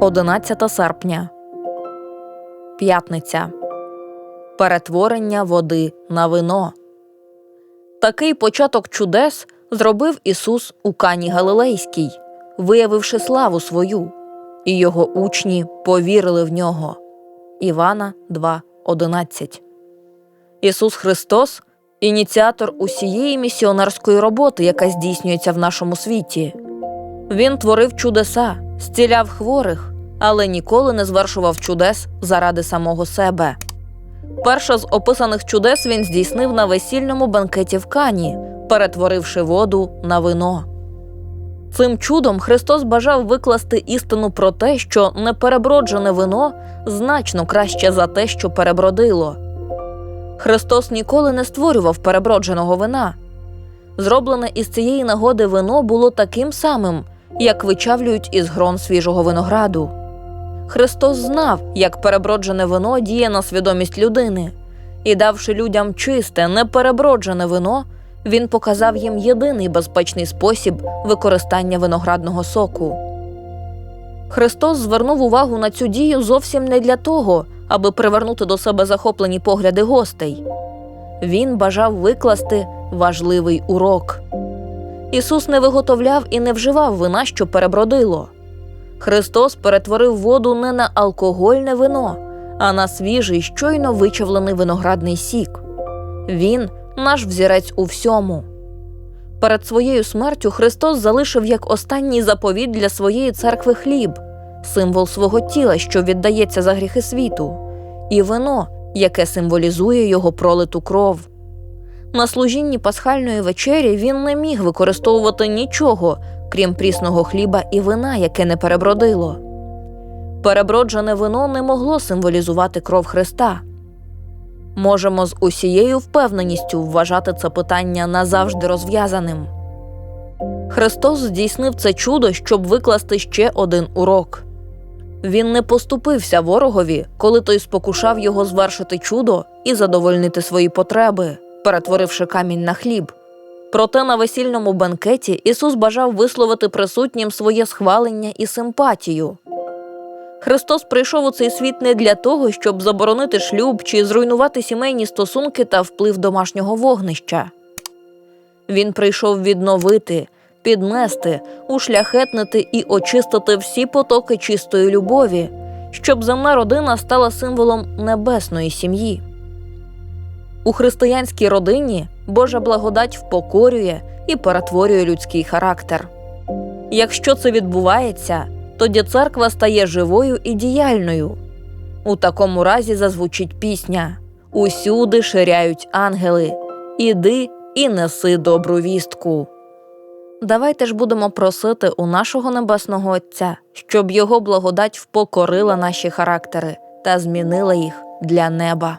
11 серпня. П'ятниця. Перетворення води на вино. Такий початок чудес зробив Ісус у Кані Галилейській, виявивши славу свою, і його учні повірили в нього. Івана 2.11 Ісус Христос ініціатор усієї місіонерської роботи, яка здійснюється в нашому світі. Він творив чудеса, зціляв хворих, але ніколи не звершував чудес заради самого себе. Перше з описаних чудес він здійснив на весільному банкеті в Кані, перетворивши воду на вино. Цим чудом Христос бажав викласти істину про те, що непереброджене вино значно краще за те, що перебродило. Христос ніколи не створював перебродженого вина. Зроблене із цієї нагоди вино було таким самим, як вичавлюють із грон свіжого винограду. Христос знав, як переброджене вино діє на свідомість людини, і, давши людям чисте, непереброджене вино, він показав їм єдиний безпечний спосіб використання виноградного соку. Христос звернув увагу на цю дію зовсім не для того, аби привернути до себе захоплені погляди гостей. Він бажав викласти важливий урок. Ісус не виготовляв і не вживав вина, що перебродило. Христос перетворив воду не на алкогольне вино, а на свіжий, щойно вичавлений виноградний сік. Він наш взірець у всьому. Перед своєю смертю Христос залишив як останній заповіт для своєї церкви хліб, символ свого тіла, що віддається за гріхи світу, і вино, яке символізує його пролиту кров. На служінні пасхальної вечері він не міг використовувати нічого, крім прісного хліба і вина, яке не перебродило. Переброджене вино не могло символізувати кров Христа. Можемо з усією впевненістю вважати це питання назавжди розв'язаним. Христос здійснив це чудо, щоб викласти ще один урок. Він не поступився ворогові, коли той спокушав його звершити чудо і задовольнити свої потреби, перетворивши камінь на хліб. Проте на весільному бенкеті Ісус бажав висловити присутнім своє схвалення і симпатію. Христос прийшов у цей світ не для того, щоб заборонити шлюб чи зруйнувати сімейні стосунки та вплив домашнього вогнища. Він прийшов відновити, піднести, ушляхетнити і очистити всі потоки чистої любові, щоб земна родина стала символом небесної сім'ї. У християнській родині Божа благодать впокорює і перетворює людський характер. Якщо це відбувається, тоді церква стає живою і діяльною. У такому разі зазвучить пісня Усюди ширяють ангели, іди і неси добру вістку. Давайте ж будемо просити у нашого небесного Отця, щоб його благодать впокорила наші характери та змінила їх для неба.